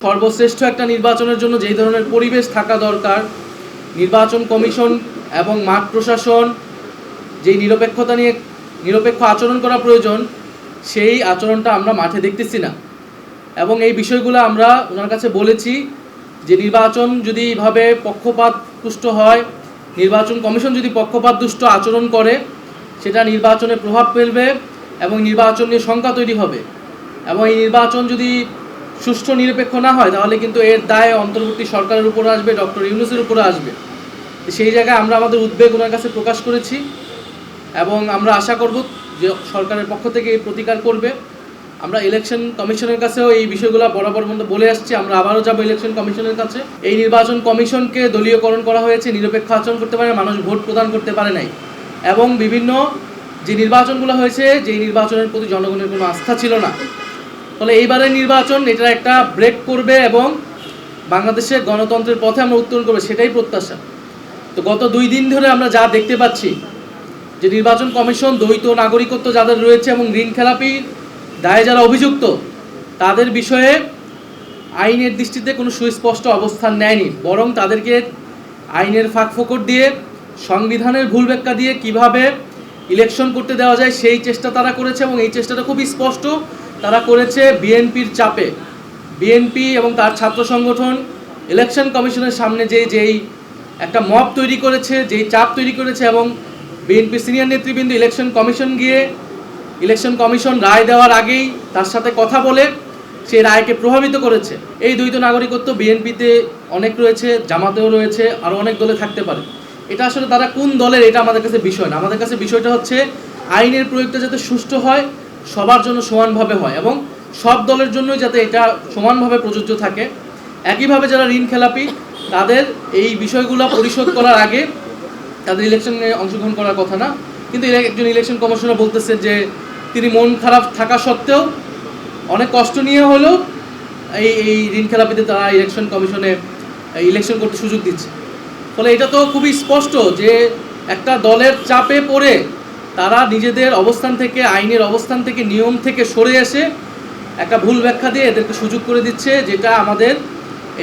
সর্বশ্রেষ্ঠ একটা নির্বাচনের জন্য যেই ধরনের পরিবেশ থাকা দরকার, নির্বাচন কমিশন এবং মাঠ প্রশাসন, যেই নিরপেক্ষতা নিয়ে, নিরপেক্ষ আচরণ করা প্রয়োজন, সেই আচরণটা আমরা মাঠে দেখতেছি না। এবং এই বিষয়গুলো আমরা ওনার কাছে বলেছি যে নির্বাচন যদি এইভাবে পক্ষপাত পুষ্ট হয়, নির্বাচন কমিশন যদি পক্ষপাত দুষ্ট আচরণ করে, সেটা নির্বাচনে প্রভাব ফেলবে এবং নির্বাচন নিয়ে শঙ্কা তৈরি হবে। এবং এই নির্বাচন যদি সুষ্ঠু নিরপেক্ষ না হয়, তাহলে কিন্তু এর দায় অন্তর্বর্তী সরকারের উপরে আসবে, ডক্টর ইউনুসের উপরে আসবে। সেই জায়গায় আমরা আমাদের উদ্বেগ ওনার কাছে প্রকাশ করেছি এবং আমরা আশা করব যে সরকারের পক্ষ থেকে এই প্রতিকার করবে। আমরা ইলেকশন কমিশনের কাছেও এই বিষয়গুলো বরাবর মধ্যে বলে আসছি, আমরা আবারও যাব ইলেকশন কমিশনের কাছে। এই নির্বাচন কমিশনকে দলীয়করণ করা হয়েছে, নিরপেক্ষ আচরণ করতে পারে মানুষ ভোট প্রদান করতে পারে নাই। এবং বিভিন্ন যে নির্বাচনগুলো হয়েছে, যেই নির্বাচনের প্রতি জনগণের কোনো আস্থা ছিল না ফলে এইবারে নির্বাচন, এটা একটা ব্রেক করবে এবং বাংলাদেশের গণতন্ত্রের পথে আমরা উত্তরণ করবে, সেটাই প্রত্যাশা। তো গত দুই দিন ধরে আমরা যা দেখতে পাচ্ছি, যে নির্বাচন কমিশন, দ্বৈত নাগরিকত্ব যাদের রয়েছে এবং ঋণ খেলাপি দায়ে যারা অভিযুক্ত, তাদের বিষয়ে আইনের দৃষ্টিতে কোনো সুস্পষ্ট অবস্থান নেয়নি। বরং তাদেরকে আইনের ফাঁক ফোকর দিয়ে, সংবিধানের ভুল ব্যাখ্যা দিয়ে কীভাবে ইলেকশন করতে দেওয়া যায়, সেই চেষ্টা তারা করেছে এবং এই চেষ্টাটা খুবই স্পষ্ট। তারা করেছে বিএনপির চাপে। বিএনপি এবং তার ছাত্র সংগঠন, ইলেকশন কমিশনের সামনে যে যেই একটা মব তৈরি করেছে, যেই চাপ তৈরি করেছে এবং বিএনপি সিনিয়র নেতৃবৃন্দ ইলেকশন কমিশন গিয়ে, ইলেকশন কমিশন রায় দেওয়ার আগেই তার সাথে কথা বলে সেই রায়কে প্রভাবিত করেছে। এই দ্বৈত নাগরিকত্ব বিএনপিতে অনেক রয়েছে, জামাতেও রয়েছে, আর অনেক দলে থাকতে পারে। এটা আসলে তারা কোন দলের, এটা আমাদের কাছে বিষয় না। আমাদের কাছে বিষয়টা হচ্ছে আইনের প্রয়োগটা যাতে সুষ্ঠু হয় সবার জন্য সমানভাবে হয় এবং সব দলের জন্যই যাতে এটা সমানভাবে প্রযোজ্য থাকে। একইভাবে যারা ঋণ খেলাপি, তাদের এই বিষয়গুলো পরিশোধ করার আগে তাদের ইলেকশনে অংশগ্রহণ করার কথা না, কিন্তু একজন ইলেকশন কমিশনার বলতেছে যে তিনি মন খারাপ থাকা সত্ত্বেও অনেক কষ্ট নিয়ে হলেও এই এই ঋণ খেলাপিতে তারা ইলেকশন কমিশনে ইলেকশন করতে সুযোগ দিচ্ছে। ফলে এটা তো খুবই স্পষ্ট যে একটা দলের চাপে পড়ে তারা নিজেদের অবস্থান থেকে, আইনের অবস্থান থেকে, নিয়ম থেকে সরে এসে একটা ভুল ব্যাখ্যা দিয়ে এদেরকে সুযোগ করে দিচ্ছে, যেটা আমাদের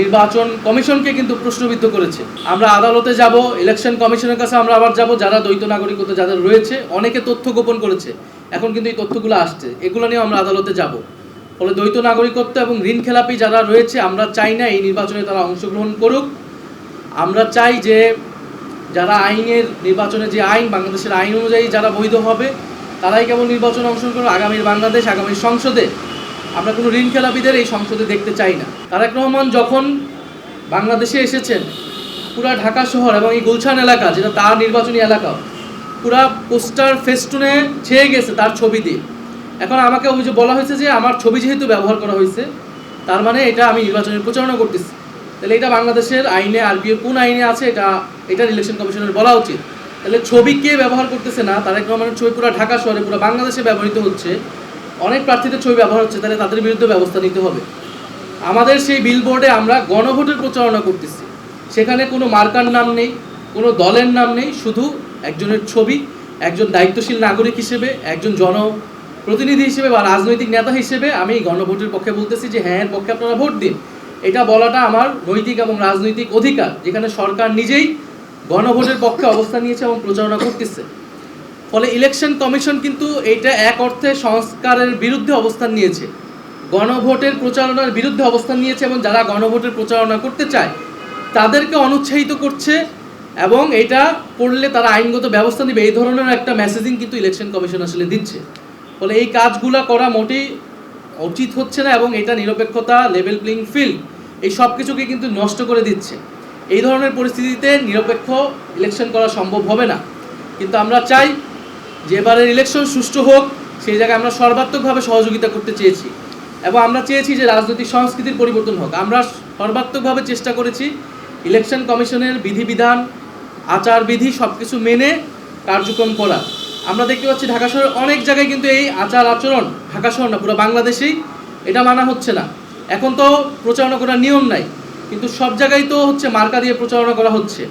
নির্বাচন কমিশনকে কিন্তু প্রশ্নবিদ্ধ করেছে। আমরা আদালতে যাব ইলেকশন কমিশনের কাছে আমরা আবার যাব, যারা দ্বৈত নাগরিকত্ব যাদের রয়েছে, অনেকে তথ্য গোপন করেছে। এখন কিন্তু এই তথ্যগুলো আসছে, এগুলো নিয়ে আমরা আদালতে যাব। ফলে দ্বৈত নাগরিকত্ব এবং ঋণ খেলাপি যারা রয়েছে, আমরা চাই না এই নির্বাচনে তারা অংশগ্রহণ করুক। আমরা চাই যে যারা আইনের নির্বাচনে যে আইন, বাংলাদেশের আইন অনুযায়ী যারা বৈধ হবে, তারাই কেবল নির্বাচনে অংশগ্রহণ করবে। আগামীর বাংলাদেশ, আগামীর সংসদে আমরা কোনো ঋণ খেলাপিদের এই সংসদে দেখতে চাই না। তারেক রহমান যখন বাংলাদেশে এসেছেন, পুরা ঢাকা শহর এবং এই গুলশান এলাকা, যেটা তার নির্বাচনী এলাকা, পুরা পোস্টার ফেস্টুনে ছেয়ে গেছে তার ছবি দিয়ে। এখন আমাকে অভিযোগ বলা হয়েছে যে আমার ছবি যেহেতু ব্যবহার করা হয়েছে, তার মানে এটা আমি নির্বাচনের প্রচারণা করতেছি। তাহলে এটা বাংলাদেশের আইনে আরবিএর কোন আইনে আছে, এটা এটা ইলেকশন কমিশনের বলা উচিত। তাহলে ছবি কে ব্যবহার করতেছে না? তারেক রহমানের ছবি পুরো ঢাকা শহরে, পুরো বাংলাদেশে ব্যবহৃত হচ্ছে। অনেক প্রার্থীদের ছবি ব্যবহার হচ্ছে, তাহলে তাদের বিরুদ্ধে ব্যবস্থা নিতে হবে। আমাদের সেই বিলবোর্ডে আমরা গণভোটের প্রচারণা করতেছি। সেখানে কোনো মার্কার নাম নেই, কোনো দলের নাম নেই, শুধু একজনের ছবি, একজন দায়িত্বশীল নাগরিক হিসেবে, একজন জন প্রতিনিধি হিসেবে বা রাজনৈতিক নেতা হিসেবে আমি গণভোটের পক্ষে বলতেছি যে হ্যাঁ পক্ষে আপনারা ভোট দিন। এটা বলাটা আমার নৈতিক এবং রাজনৈতিক অধিকার, যেখানে সরকার নিজেই গণভোটের পক্ষে অবস্থান নিয়েছে এবং প্রচারণা করতেছে। ফলে ইলেকশন কমিশন কিন্তু এইটা এক অর্থে সংস্কারের বিরুদ্ধে অবস্থান নিয়েছে। গণভোটের প্রচারণার বিরুদ্ধে অবস্থান নিয়েছে এবং যারা গণভোটের প্রচারণা করতে চায়, তাদেরকে অনুৎসাহিত করছে এবং এটা করলে তারা আইনগত ব্যবস্থা নেবে। এই ধরনের একটা মেসেজিং কিন্তু ইলেকশন কমিশন আসলে দিচ্ছে। ফলে এই কাজগুলো করা মোটেই উচিত হচ্ছে না এবং এটা নিরপেক্ষতা লেভেল প্লেইং ফিল্ড এই সব কিছুকে কিন্তু নষ্ট করে দিচ্ছে। এই ধরনের পরিস্থিতিতে নিরপেক্ষ ইলেকশন করা সম্ভব হবে না। কিন্তু আমরা চাই যে এবারের ইলেকশন সুষ্ঠু হোক, সেই জায়গায় আমরা সর্বাত্মকভাবে সহযোগিতা করতে চেয়েছি। এবং আমরা চেয়েছি যে রাজনৈতিক সংস্কৃতির পরিবর্তন হোক। আমরা সর্বাত্মকভাবে চেষ্টা করেছি ইলেকশন কমিশনের বিধিবিধান, আচারবিধি সব কিছু মেনে কার্যক্রম করা। আমরা দেখতে পাচ্ছি ঢাকা শহরের অনেক জায়গায় কিন্তু এই আচার আচরণ, ঢাকা শহর না, পুরো বাংলাদেশেই এটা মানা হচ্ছে না। এখন তো প্রচারণা করার নিয়ম নাই। কিন্তু সব জায়গায় তো হচ্ছে মার্কা দিয়ে প্রচারণা করা হচ্ছে।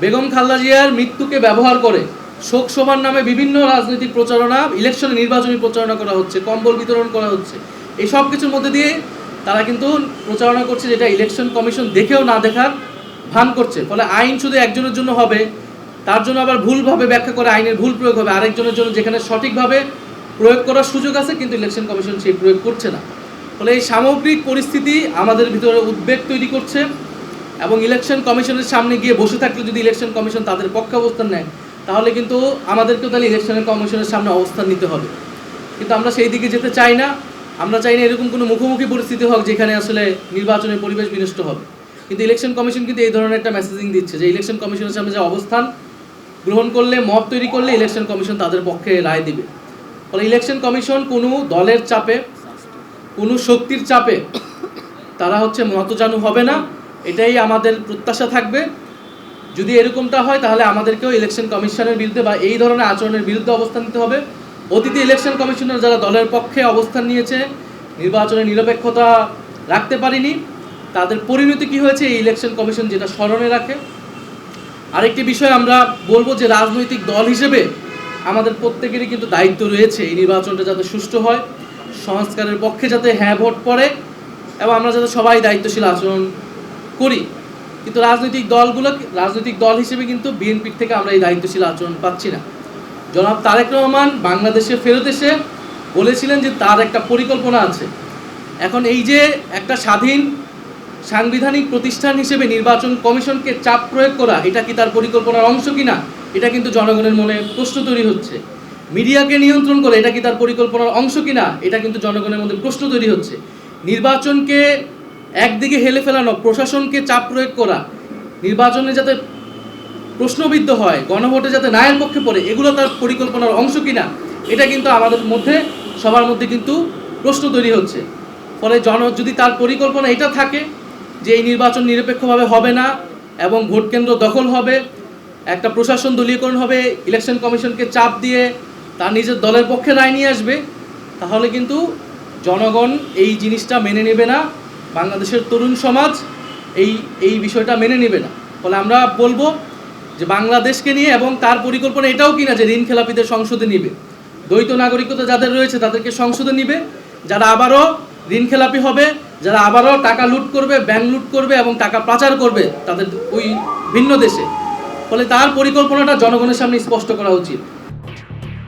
বেগম খালেদা জিয়ার মৃত্যুকে ব্যবহার করে শোক সভার নামে বিভিন্ন রাজনৈতিক প্রচারণা, ইলেকশনে নির্বাচনী প্রচারণা করা হচ্ছে, কম্বল বিতরণ করা হচ্ছে। এই সব কিছুর মধ্যে দিয়ে তারা কিন্তু প্রচারণা করছে যেটা ইলেকশন কমিশন দেখেও না দেখার ভান করছে। ফলে আইন শুধু একজনের জন্য হবে, তার জন্য আবার ভুলভাবে ব্যাখ্যা করে আইনের ভুল প্রয়োগ হবে। আরেকজনের জন্য যেখানে সঠিকভাবে প্রয়োগ করার সুযোগ আছে, কিন্তু ইলেকশন কমিশন সেই প্রয়োগ করছে না। ফলে এই সামগ্রিক পরিস্থিতি আমাদের ভিতরে উদ্বেগ তৈরি করছে এবং ইলেকশন কমিশনের সামনে গিয়ে বসে থাকলে যদি ইলেকশন কমিশন তাদের পক্ষে অবস্থান নেয়, তাহলে কিন্তু আমাদেরকেও তাহলে ইলেকশন কমিশনের সামনে অবস্থান নিতে হবে। কিন্তু আমরা সেই দিকে যেতে চাই না। আমরা চাই না এরকম কোনো মুখোমুখি পরিস্থিতি হোক যেখানে আসলে নির্বাচনের পরিবেশ বিনষ্ট হবে। কিন্তু ইলেকশন কমিশন কিন্তু এই ধরনের একটা মেসেজিং দিচ্ছে যে ইলেকশন কমিশনের সামনে যে অবস্থান, গ্রহণ করলে, মত তৈরি করলে ইলেকশন কমিশন তাদের পক্ষে রায় দিবে। ফলে ইলেকশন কমিশন কোনো দলের চাপে কোনো শক্তির চাপে তারা হচ্ছে মতজানু হবে না, এটাই আমাদের প্রত্যাশা থাকবে। যদি এরকমটা হয়, তাহলে আমাদেরকেও ইলেকশন কমিশনের বিরুদ্ধে বা এই ধরনের আচরণের বিরুদ্ধে অবস্থান নিতে হবে। অতীতে ইলেকশন কমিশনের যারা দলের পক্ষে অবস্থান নিয়েছে, নির্বাচনে নিরপেক্ষতা রাখতে পারেনি, তাদের পরিণতি কি হয়েছে এই ইলেকশন কমিশন যেটা স্মরণে রাখে? আরেকটি বিষয় আমরা বলব যে রাজনৈতিক দল হিসেবে আমাদের প্রত্যেকেরই কিন্তু দায়িত্ব রয়েছে এই নির্বাচনটা যাতে সুষ্ঠু হয়। সংস্কারের পক্ষে যাতে হ্যাঁ ভোট পড়ে এবং আমরা যাতে সবাই দায়িত্বশীল আচরণ করি। কিন্তু রাজনৈতিক দলগুলো, রাজনৈতিক দল হিসেবে কিন্তু বিএনপির থেকে আমরা এই দায়িত্বশীল আচরণ পাচ্ছি না। জনাব তারেক রহমান বাংলাদেশে ফেরত এসে বলেছিলেন যে তার একটা পরিকল্পনা আছে। এখন এই যে একটা স্বাধীন সাংবিধানিক প্রতিষ্ঠান হিসেবে নির্বাচন কমিশনকে চাপ প্রয়োগ করা, এটা কি তার পরিকল্পনার অংশ কিনা, এটা কিন্তু জনগণের মনে প্রশ্ন তৈরি হচ্ছে। মিডিয়াকে নিয়ন্ত্রণ করে এটা কি তার পরিকল্পনার অংশ কিনা, এটা কিন্তু জনগণের মধ্যে প্রশ্ন তৈরি হচ্ছে। নির্বাচনকে একদিকে হেলে ফেলানো, প্রশাসনকে চাপ প্রয়োগ করা, নির্বাচনে যাতে প্রশ্নবিদ্ধ হয়, গণভোটে যাতে নায়ের পক্ষে পড়ে, এগুলো তার পরিকল্পনার অংশ কিনা, এটা কিন্তু আমাদের মধ্যে, সবার মধ্যে কিন্তু প্রশ্ন তৈরি হচ্ছে। ফলে জন, যদি তার পরিকল্পনা এটা থাকে যে এই নির্বাচন নিরপেক্ষভাবে হবে না এবং ভোট কেন্দ্র দখল হবে, একটা প্রশাসন দলীয়করণ হবে, ইলেকশন কমিশনকে চাপ দিয়ে তার নিজের দলের পক্ষে রায় নিয়ে আসবে, তাহলে কিন্তু জনগণ এই জিনিসটা মেনে নেবে না, বাংলাদেশের তরুণ সমাজ এই এই বিষয়টা মেনে নেবে না। ফলে আমরা বলব যে বাংলাদেশকে নিয়ে এবং তার পরিকল্পনা এটাও কিনা যে ঋণ খেলাপিদের সংসদে নিবে। দ্বৈত নাগরিকতা যাদের রয়েছে তাদেরকে সংসদে নিবে, যারা আবারও ঋণ খেলাপি হবে, যারা আবারও টাকা লুট করবে, ব্যাংক লুট করবে এবং টাকা পাচার করবে তাদের ওই ভিন্ন দেশে। ফলে তার পরিকল্পনাটা জনগণের সামনে স্পষ্ট করা উচিত।